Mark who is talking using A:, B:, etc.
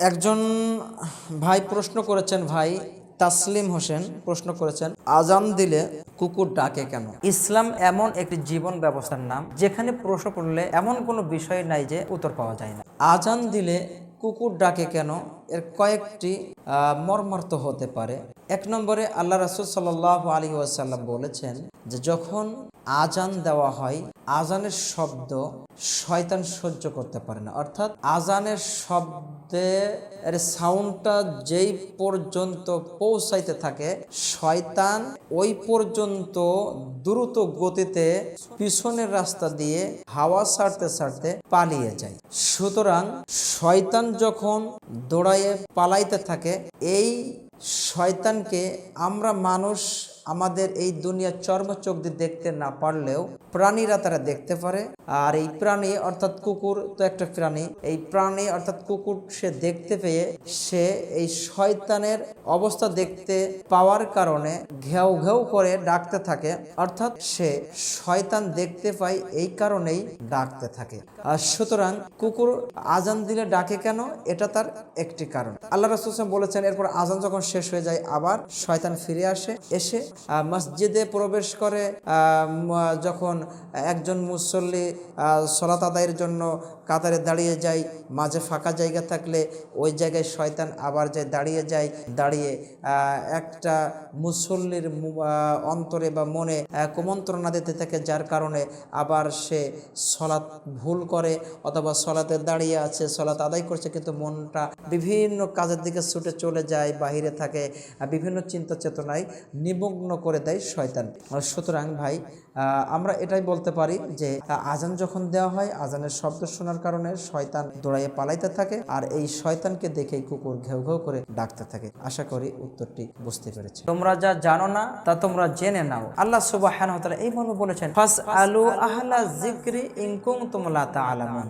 A: একজন ভাই প্রশ্ন করেছেন, ভাই, তাসলিম হোসেন প্রশ্ন করেছেন, আজান দিলে কুকুর ডাকে কেন? ইসলাম এমন একটি জীবন ব্যবস্থার নাম, যেখানে প্রশ্ন করলে এমন কোনো বিষয় নাই যে উত্তর পাওয়া যায় না। আজান দিলে কুকুর ডাকে কেন? এর কয়েকটি মর্মার্থ হতে পারে। এক নম্বরে আল্লাহ রাসুল সাল্লাহ আলী ওয়াসাল্লাম বলেছেন যে, যখন আজান দেওয়া হয় আজানের শব্দ শয়তান সহ্য করতে পারে না। অর্থাৎ আজানের শব্দে এর সাউন্ডটা যেই পর্যন্ত পৌঁছাইতে থাকে, শয়তান ওই পর্যন্ত দ্রুত গতিতে পিছনের রাস্তা দিয়ে হাওয়া ছাড়তে ছাড়তে পালিয়ে যায়। সুতরাং শয়তান যখন দৌড়াইয়ে পালাইতে থাকে এই শয়তানকে আমরা মানুষ আমাদের এই দুনিয়ার চর্ম চোখ দিয়ে দেখতে না পারলেও প্রাণীরা তারা দেখতে পারে। আর এই প্রাণী অর্থাৎ কুকুর তো একটা প্রাণী। এই প্রাণী অর্থাৎ কুকুর সে দেখতে পেয়ে সে এই শয়তানের অবস্থা দেখতে পাওয়ার কারণে ঘেউ ঘেউ করে ডাকতে থাকে। অর্থাৎ সে শয়তান দেখতে পায় এই কারণেই ডাকতে থাকে। আর সুতরাং কুকুর আজান দিলে ডাকে কেন? এটা তার একটি কারণ। আল্লাহ রাসুল বলেছেন, এরপর আজান যখন শেষ হয়ে যায়, আবার শয়তান ফিরে আসে, এসে মসজিদে প্রবেশ করে যখন একজন মুসল্লি সলাত আদায়ের জন্য কাতারে দাঁড়িয়ে যায়, মাঝে ফাঁকা জায়গা থাকলে ওই জায়গায় শয়তান আবার যায় দাঁড়িয়ে যায়, দাঁড়িয়ে একটা মুসল্লির অন্তরে বা মনে কুমন্ত্রণা দিতে থাকে, যার কারণে আবার সে সলাৎ ভুল করে অথবা সলাতে দাঁড়িয়ে আছে, সলাৎ আদায় করছে, কিন্তু মনটা বিভিন্ন কাজের দিকে ছুটে চলে যায়, বাহিরে থাকে বিভিন্ন চিন্তা চেতনায় নিমগ্ন করে দেয় শয়তান। সুতরাং ভাই আমরা এটাই বলতে পারি যে আজান যখন দেওয়া হয়, আজানের শব্দ শোনার কারণে শয়তান দৌড়াইয়ে পালাইতে থাকে আর এই শয়তানকে দেখেই কুকুর ঘেউ ঘেউ করে ডাকতে থাকে। আশা করি উত্তরটি বুঝতে পেরেছে তোমরা যা জানো না, তা তোমরা জেনে নাও। আল্লাহ সুবাহ এই মর্মে বলেছেন ফাস আলু আহলা জিক্রি ইনকুম তোমলা তা আলামুন